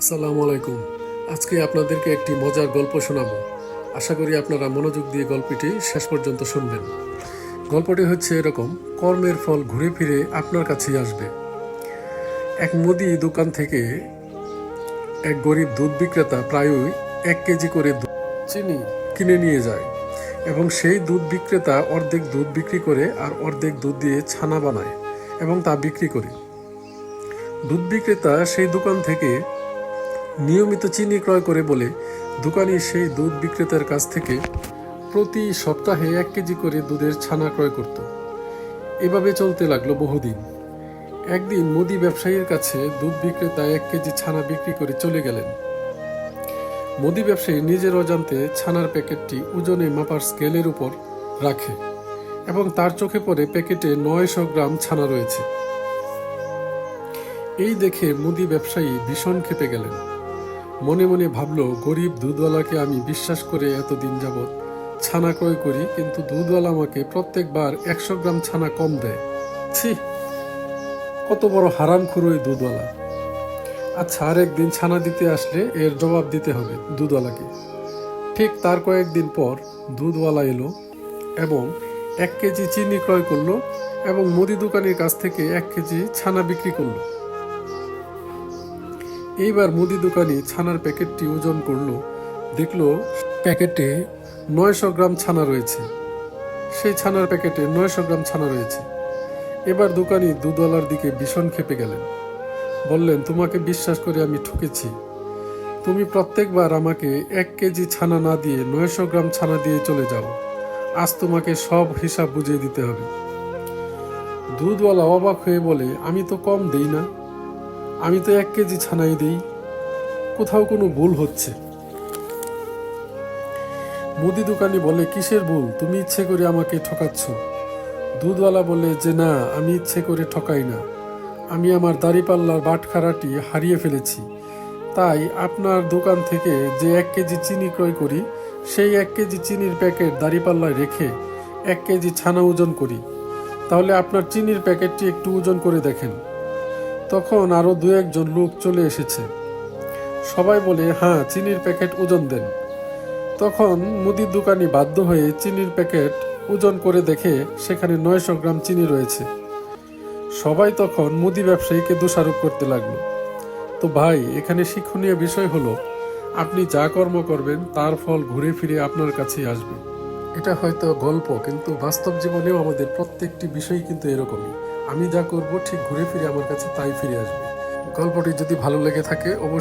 আসসালামু আলাইকুম। আজকে আপনাদেরকে একটি মজার গল্প শোনাবো। আশা করি আপনারা মনোযোগ দিয়ে গল্পটি শেষ পর্যন্ত শুনবেন। গল্পটি হচ্ছে এরকম, কর্মের ফল ঘুরে ফিরে আপনার কাছেই আসবে। এক মুদি দোকান থেকে এক গরিব দুধ বিক্রেতা প্রায়ই এক কেজি করে চিনি কিনে নিয়ে যায় এবং সেই দুধ বিক্রেতা অর্ধেক দুধ বিক্রি করে আর অর্ধেক দুধ দিয়ে ছানা বানায় এবং তা বিক্রি করে। দুধ বিক্রেতা সেই দোকান থেকে নিয়মিত চিনি ক্রয় করে বলে দোকানি সেই দুধ বিক্রেতার কাছ থেকে প্রতি সপ্তাহে এক কেজি করে দুধের ছানা ক্রয় করত। এভাবে চলতে লাগল বহুদিন। একদিন মুদি ব্যবসায়ীর কাছে দুধ বিক্রেতা এক কেজি ছানা বিক্রি করে চলে গেলেন। মুদি ব্যবসায়ী নিজের অজান্তে ছানার প্যাকেটটি ওজনে মাপার স্কেলের উপর রাখে এবং তার চোখে পড়ে প্যাকেটে নয়শো গ্রাম ছানা রয়েছে। এই দেখে মুদি ব্যবসায়ী ভীষণ খেপে গেলেন। মনে মনে ভাবল, গরিব দুধওয়ালাকে আমি বিশ্বাস করে এতদিন যাবৎ ছানা ক্রয় করি, কিন্তু দুধওয়ালা আমাকে প্রত্যেকবার একশো গ্রাম ছানা কম দেয়। ছি, কত বড় হারাম ওই দুধওয়ালা। আচ্ছা আর একদিন ছানা দিতে আসলে এর জবাব দিতে হবে দুধওয়ালাকে। ঠিক তার কয়েকদিন পর দুধওয়ালা এলো এবং এক কেজি চিনি ক্রয় করল এবং মুদি দোকানের কাছ থেকে এক কেজি ছানা বিক্রি করল। এইবার মুদি দোকানি ছানার প্যাকেটটি ওজন করল। দেখল প্যাকেটে নয়শো গ্রাম ছানা রয়েছে। সেই ছানার প্যাকেটে নয়শো গ্রাম ছানা রয়েছে। এবার দোকানি দুধওয়ালার দিকে ভীষণ খেপে গেলেন। বললেন, তোমাকে বিশ্বাস করে আমি ঠকেছি। তুমি প্রত্যেকবার আমাকে এক কেজি ছানা না দিয়ে নয়শো গ্রাম ছানা দিয়ে চলে যাও। আজ তোমাকে সব হিসাব বুঝিয়ে দিতে হবে। দুধওয়ালা অবাক হয়ে বলে, আমি তো কম দেই না। আমি তো এক কেজি ছানাই দিই। কোথাও কোনো ভুল হচ্ছে। মুদি দোকানি বলে, কিসের ভুল? তুমি ইচ্ছে করে আমাকে ঠকাচ্ছ। দুধওয়ালা বলে, যে না, আমি ইচ্ছে করে ঠকাই না। আমি আমার দাড়িপাল্লার বাটখারাটি হারিয়ে ফেলেছি। তাই আপনার দোকান থেকে যে এক কেজি চিনি ক্রয় করি, সেই এক কেজি চিনির প্যাকেট দাড়িপাল্লায় রেখে এক কেজি ছানা ওজন করি। তাহলে আপনার চিনির প্যাকেটটি একটু ওজন করে দেখেন। তখন আরও দু একজন লোক চলে এসেছে। সবাই বলে হ্যাঁ চিনির প্যাকেট ওজন দেন। তখন মুদির দোকানি বাধ্য হয়ে চিনির প্যাকেট ওজন করে দেখে সেখানে নয়শো গ্রাম চিনি রয়েছে। সবাই তখন মুদি ব্যবসায়ীকে দোষারোপ করতে লাগল। তো ভাই, এখানে শিক্ষণীয় বিষয় হলো, আপনি যা কর্ম করবেন, তার ফল ঘুরে ফিরে আপনার কাছেই আসবে। এটা হয়তো গল্প, কিন্তু বাস্তব জীবনেও আমাদের প্রত্যেকটি বিষয় কিন্তু এরকমই। আমি যা করব ঠিক ঘুরে ফিরে আমার কাছে তাই ফিরে আসবে। গল্পটি যদি ভালো লেগে থাকে, অবশ্যই